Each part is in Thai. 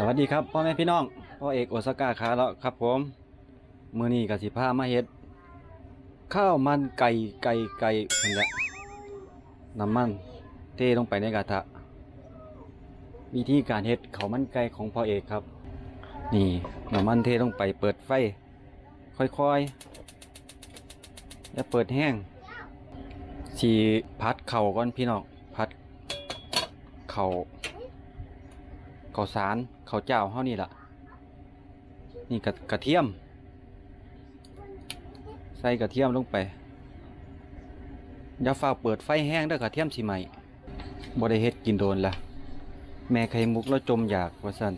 สวัสดีครับพ่อแม่พี่น้องพ่อเอกโอซาก้าขาแล้วครับผมมือนี้กับสิพามาเฮ็ด ข้าวมันไก่ไก่ไก่นี่แหละน้ำมันเทลงไปในกระทะวิธีการเฮ็ดข้าวมันไก่ของพ่อเอกครับ นี่น้ำมันเทลงไปเปิดไฟ ค่อยๆอย่าเปิดแห้งสีพัดเข่าก่อนพี่น้องพัดเข่า ข้าวสารข้าวเจ้าเฮานี่ล่ะ นี่กระกระเทียม ใส่กระเทียมลงไปอย่าฝ้าเปิดไฟแห้งเด้อกระเทียมสิไหมบ่ได้เฮ็ดกินโดนละแม่ไข่มุกแล้วจมอยากว่าซั่น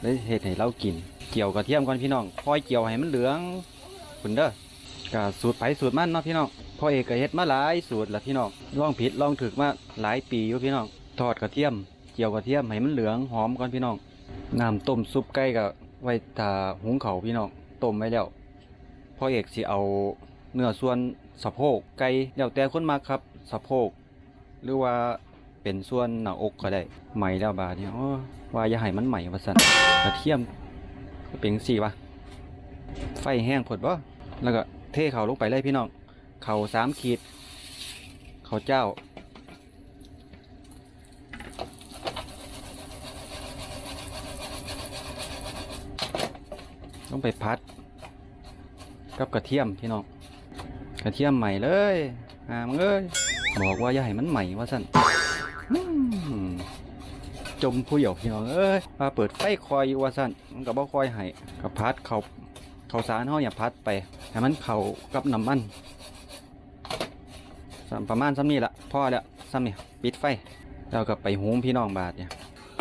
เลยเฮ็ดให้เรากิน เกี่ยวกระเทียมก่อนพี่น้องคอยเกี่ยวให้มันเหลืองคุณเด้อก็สูตรไผสูตรมันเนาะพี่น้องพ่อเอกก็เฮ็ดมาหลายสูตรละพี่น้องลองผิดลองถูกมาหลายปีอยู่พี่น้องทอดกระเทียม เกี่ยวกระเทียมให้มันเหลืองหอมก่อนพี่น้องน้ำต้มซุปไก่กับไว้ทาหุงเขาพี่น้องต้มไว้แล้วพ่อเอกสิเอาเนื้อส่วนสะโพกไก่แล้วแต่คนมักครับสะโพก หรือว่าเป็นส่วนหน้าอกก็ได้ไหมแล้วบาดเนี่ยว่าอย่าให้มันไหมว่าสั่นกระเทียมเป็นสี่วะไฟแห้งผดบ่แล้วก็เทเขาลงไปเลยพี่น้องเขาสามขีดเขาเจ้า ต้องไปพัด กับกระเทียมพี่น้องกระเทียมใหม่เลยหามงเอ้ยบอกว่าอย่าให้มันใหม่ว่าสั่นจมผู้เหี่ยวพี่น้องเอ้ยมาเปิดไฟคอยอยู่ว่าสั่นมันก็บ่คอยให้กับพัดเขาเขาสารเฮาอย่าพัดไปให้มันเข้ากับน้ำมันประมาณซ้ำนี้ละพ่อแล้วซ้ำนี่ปิดไฟแล้วก็ไปหุงพี่น้องบาดเนี่ย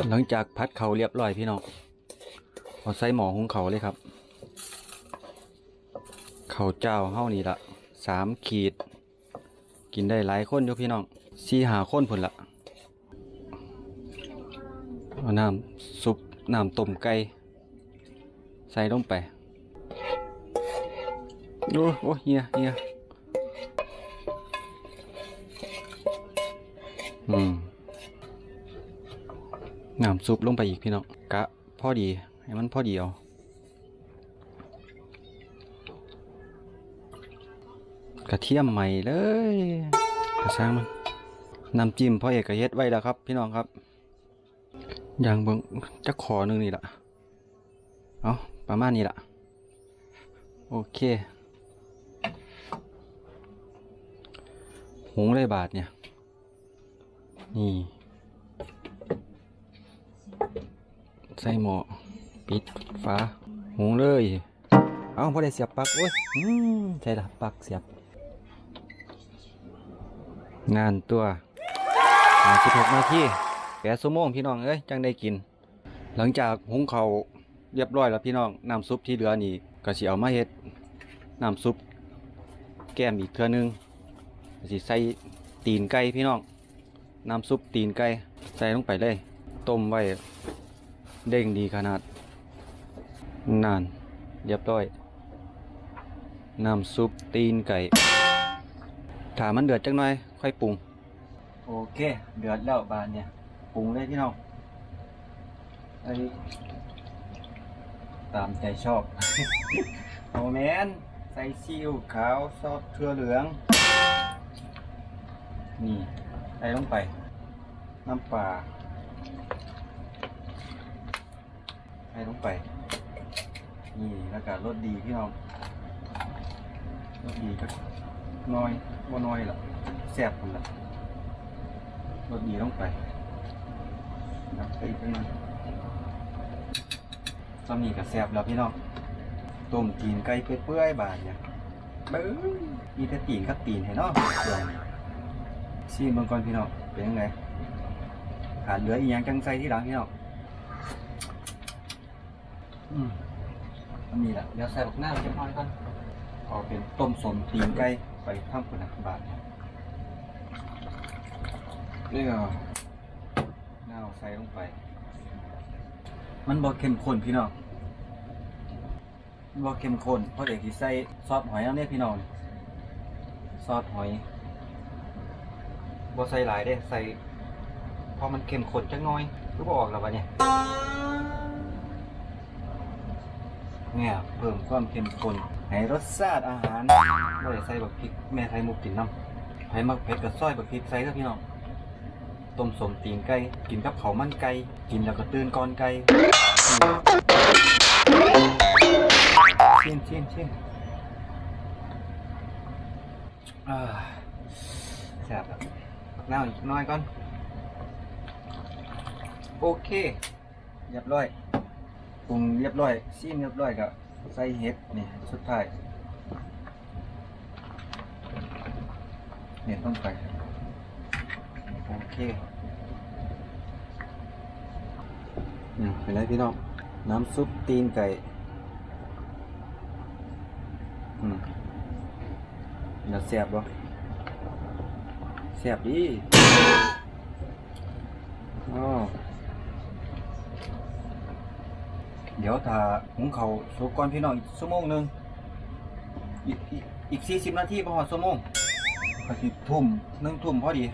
หลังจากพัดเขาเรียบร้อยพี่น้องเอาใส่หมอหุงเขาเลยครับ ข้าวเจ้าเฮานี่ละสามขีด กินได้หลายคนอยู่พี่น้องสี่หาคนผลละเอาน้ำซุปน้ำต้มไก่ใส่ลงไปโอ้โอ้เฮียเฮียอืมน้ำซุปลงไปอีกพี่น้องกะพอดี ให้มันพอดีเอา กระเทียมใหม่เลยกระช่างมันน้ำจิ้มพ่อเอกก็เฮ็ดไว้แล้วครับ พี่น้องครับอย่างเบิ่งจะขอหนึ่งนี่ละเอาประมาณนี้ละโอเคหงเลยบาทเนี่ย นี่ใส่หม้อปิดฝาหงเลย เอาพอได้เสียบปลั๊กโอ้ยใช่ละปลั๊กเสียบ งานตัวหาสิบหกนาทีแปดชั่วโมงพี่น้องเอ้ยจังได้กิน หลังจากหุงเขาเรียบร้อยแล้วพี่น้องน้ำซุปที่เหลือนี่ก็สิเอามาเฮ็ดน้ำซุป แก้มอีกเทื่อนึงก็สิใส่ตีนไก่พี่น้องน้ำซุปตีนไก่ใส่ลงไปเลย ต้มไว้เด้งดีขนาดนานเรียบร้อยน้ำซุปตีนไก่ ถ้ามันเดือดจังหน่อย ค่อยปรุง โอเค เดือดแล้วบานเนี่ยปรุงเลยพี่น้องไอ้ตามใจชอบ โอแมนใส่ซีอิ๊วขาวซอสเทือเหลือง นี่ใส่ลงไป น้ำปลาใส่ลงไป นี่แล้วก็รสดีพี่น้องรสดีก็ น้อยบ่น้อยหรอกแซ่บคนละรสดีต้องไปนับไปเป็นมันซ้ำนี่ก็แซ่บแล้วพี่น้องต้มจีนไก่เปื่อยๆบาดเนี่ยเบ้ยมีแต่ตีนกับตีนให้เนาะเดี๋ยซีมเบิ่งก่อนพี่น้องเป็นยังไงขาดเหลืออีกอย่างจังใส่ที่หลังพี่น้องอืมอันนี้แหละเดี๋ยวใส่บักหน้าเล็กน้อยก่อนเอาเป็นต้มสมตีนไก่ ไปข้ามคนนักบาทนี่ก็หน้าใส่ลงไป มันบอกเข้มข้นพี่น้องบอกเข้มข้นเพราะเด็กที่ใส่ซอสหอยนั่นเนี่ยพี่น้องซอสหอยบ่ใส่หลายเด้ใส่พอมันเข้มข้นจังน้อยรู้บ่ออกแล้ววะเนี่ย เนี่ยเพิ่มความเข้มข้นให้รสชาติอาหารบ่ได้ใส่บักพริกแม่ไทยมุกกินน้ำให้มักเผ็ดกับซอยบักพริกใส่เด้อพี่น้องต้มสมตีนไก่กินกับข้าวมันไก่กินแล้วก็ตื่นก่อนไก่เชิมชิมชิมอ่าแซ่บครับน้าอีกน้อยก่อน โอเคเรียบร้อย ปรุงเรียบร้อยซีมเรียบร้อยก็ใส่เห็ดนี่สุดท้ายเนี่ยต้องไปโอเคนี่เป็นไรพี่น้องน้ำซุปตีนไก่อืมน่าแซ่บบ่แซ่บดีอ๋อ เดี๋ยวถ้าหุงเขาสุกก่อนพี่น้องอีกชั่วโมงหนึ่งอีกอีกอีกสี่สิบนาทีพอชั่วโมงก็สิทุ่มหนึ่งทุ่มพอดี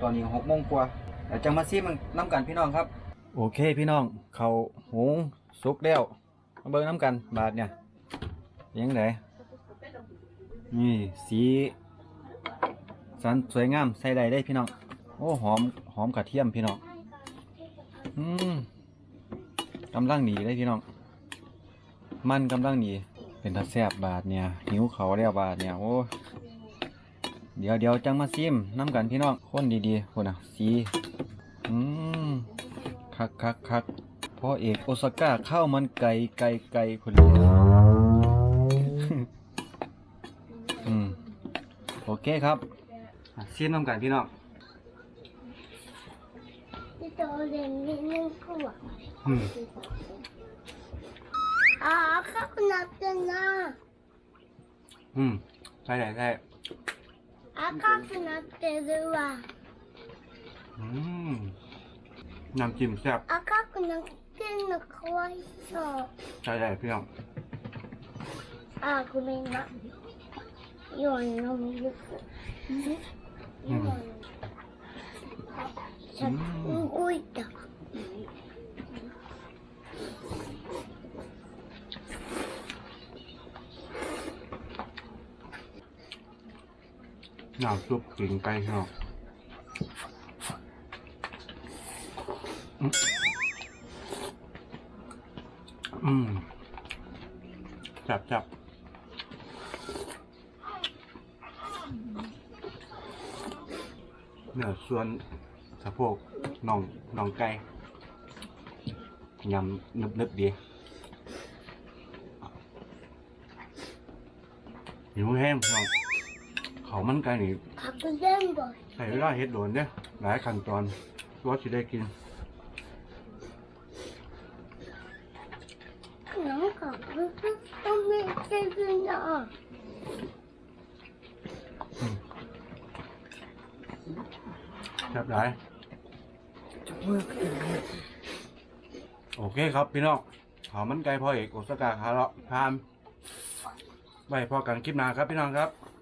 ตอนนี้หกโมงกว่าเดี๋ยวจังมาซีมันน้ำกันพี่น้องครับ โอเคพี่น้องเขาหุงสุกแล้วมาเบิ่งน้ำกันบาทเนี่ยยังไงนี่สีสันสวยงามใส่ได้ได้พี่น้อง โอ้หอมหอมกระเทียมพี่น้อง อืม กำลังหนีเลยพี่น้อง มันกำลังหนี เป็นตาแซบบาทเนี่ย หิวเขาแล้วบาทเนี่ย โอ้ เดี๋ยวเดี๋ยวจังมาซิมน้ำกันพี่น้อง คนดีๆคนอะสีอืมคักคักคักพ่อเอกโอซาก้าข้าวมันไก่ไก่ไก่คนเดียวอืม โอเคครับอะซิมน้ำกันพี่น้องที่โตเรี ยนนิดนึงก็ว่าอืมอ่าข้าวนับกันนะอืมใช่ใช่ใช่อ่าข้าวนับกันด้วยว่าอืมน้ำจิ้มแซ่บอ่าข้าวนับกันนะควายสอบใช่ใช่พี่น้องอ่าคุณเองนะย้อนนมยุบย้อน น้ำซุปกลิ่นไก่พี่น้องอืม จับจับเนื้อส่วนสะโพกน่องน่องไก่ยำนึบนึบดีหิวแห้งพี่น้อง เขาวมันไก่นี่ขับไปเล่นบ่อยใส่เวลาเฮ็ดโดนเนี่ยหลายขั้นตอนตัวสิได้กินน้องขับไปต้องไม่ใช่พี่น้องแซ่บหลายโอเคครับพี่น้องขาวมันไก่พ่อเอกโอสกาคาร์พามไว้พอกันคลิปหน้าครับพี่น้องครับ